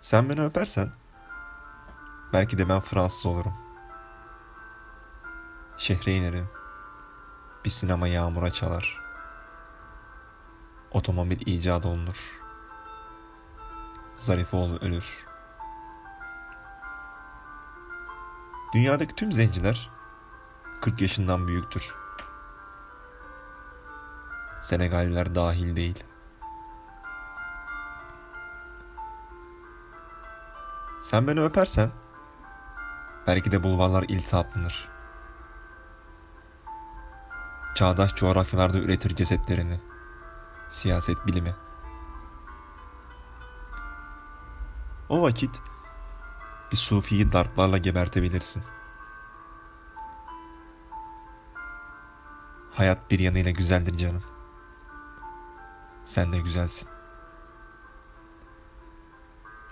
Sen beni öpersen belki de ben Fransız olurum. Şehre inerim. Bir sinema yağmura çalar. Otomobil icat olunur. Zarifoğlu ölür. Dünyadaki tüm zenciler 40 yaşından büyüktür. Senegaliler dahil değil. Sen beni öpersen belki de bulvarlar iltihaplanır. Çağdaş coğrafyalarda üretir cesetlerini. Siyaset bilimi. O vakit bir sufiyi darplarla gebertebilirsin. Hayat bir yanıyla güzeldir canım. Sen de güzelsin.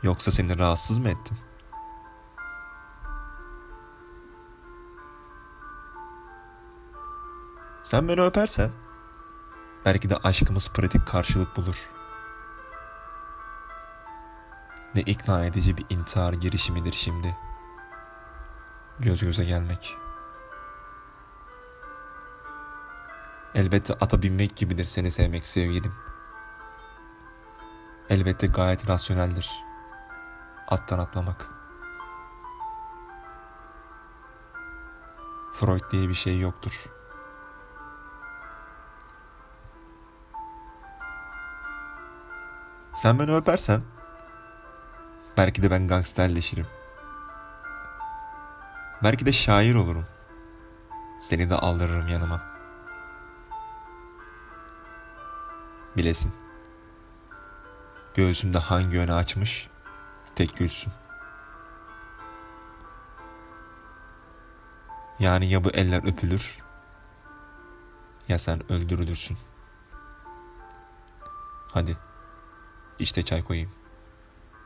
Yoksa seni rahatsız mı ettim? Sen beni öpersen belki de aşkımız pratik karşılık bulur. Ne ikna edici bir intihar girişimidir şimdi. Göz göze gelmek. Elbette ata binmek gibidir seni sevmek sevgilim. Elbette gayet rasyoneldir. Attan atlamak. Freud diye bir şey yoktur. Sen beni öpersen belki de ben gangsterleşirim. Belki de şair olurum. Seni de aldırırım yanıma. Bilesin. Göğsümde hangi yöne açmış tek gülsün. Yani ya bu eller öpülür ya sen öldürülürsün. Hadi işte çay koyayım.